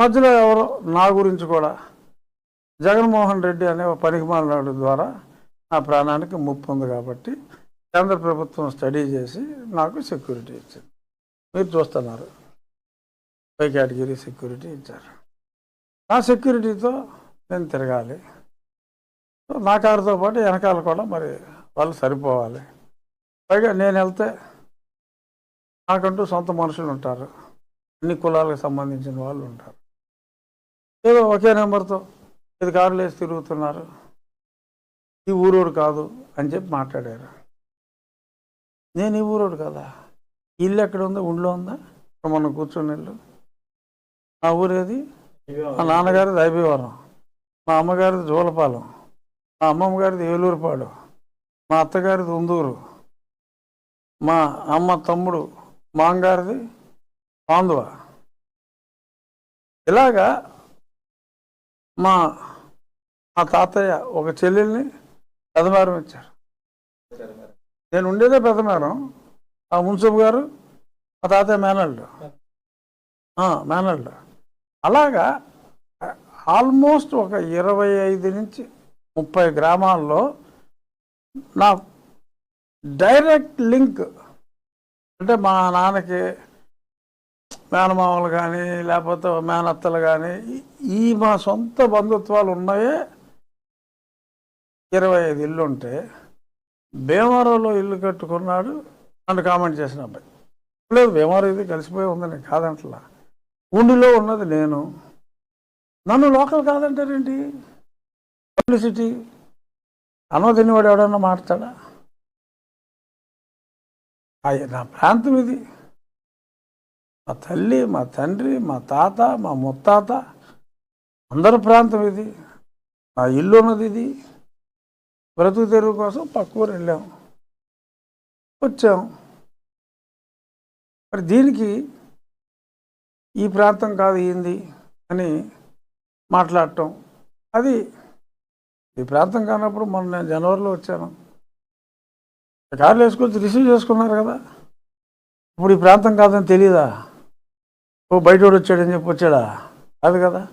మధ్యలో ఎవరో నా గురించి కూడా జగన్మోహన్ రెడ్డి అనే ఒక పనికిమాలినాడు ద్వారా నా ప్రాణానికి ముప్పు ఉంది కాబట్టి కేంద్ర ప్రభుత్వం స్టడీ చేసి నాకు సెక్యూరిటీ ఇచ్చింది. మీరు చూస్తున్నారు. పై కేటగిరీ సెక్యూరిటీ ఇచ్చారు. నా సెక్యూరిటీతో నేను తిరగాలి. సో నా కారుతో పాటు వెనకాల కూడా మరి వాళ్ళు సరిపోవాలి. పైగా నేను వెళ్తే నాకంటూ సొంత మనుషులు ఉంటారు. అన్ని కులాలకు సంబంధించిన వాళ్ళు ఉంటారు. ఏదో ఒకే నెంబర్తో ఇది కారులు వేసి తిరుగుతున్నారు. ఈ ఊరోడు కాదు అని చెప్పి మాట్లాడారు. నేను ఈ ఊరోడు కదా. ఇల్లు ఎక్కడ ఉందో? ఊళ్ళో ఉందా? మొన్న కూర్చొని ఇల్లు. మా ఊరేది? మా నాన్నగారిది ఐబీవరం. మా అమ్మగారిది జోలపాలెం. మా అమ్మమ్మ గారిది ఏలూరుపాడు. మా అత్తగారిది ఉందూరు. మా అమ్మ తమ్ముడు మాంగారిది పాందువ. ఇలాగా మా మా తాతయ్య ఒక చెల్లెల్ని పెదమారం ఇచ్చారు. నేను ఉండేదే పెదమారం. ఆ మున్సిపల్ గారు మా తాతయ్య మేనల్డు మేనల్డు అలాగా ఆల్మోస్ట్ ఒక ఇరవై ఐదు నుంచి ముప్పై గ్రామాల్లో నా డైరెక్ట్ లింక్ అంటే మా నాన్నకి మేనమామలు కానీ లేకపోతే మేనత్తలు కానీ ఈ మా సొంత బంధుత్వాలు ఉన్నాయే ఇరవై ఐదు ఇల్లు ఉంటే భీమవరంలో ఇల్లు కట్టుకున్నాడు అని కామెంట్ చేసిన అబ్బాయి. లేదు భీమవరం ఇది కలిసిపోయి ఉందని కాదంటలా. ఉండిలో ఉన్నది నేను. నన్ను లోకల్ కాదంటారేంటి? పబ్లిసిటీ. అనోదినివాడు ఎవడన్నా మాట్లాడా? అయ్య నా ప్రాంతం ఇది. మా తల్లి మా తండ్రి మా తాత మా ముత్తాత అందరి ప్రాంతం ఇది. నా ఇల్లు ఉన్నది ఇది. బ్రతుకు తెరువు కోసం పక్క ఊరు వెళ్ళాం. వచ్చాం. మరి దీనికి ఈ ప్రాంతం కాదు ఏంది అని మాట్లాడటం. అది ఈ ప్రాంతం కానప్పుడు మొన్న నేను జనవరిలో వచ్చాను. కార్లు వేసుకొచ్చి రిసీవ్ చేసుకున్నారు కదా. ఇప్పుడు ఈ ప్రాంతం కాదని తెలియదా ఓ బయట వచ్చాడని చెప్పి వచ్చాడా? కాదు కదా.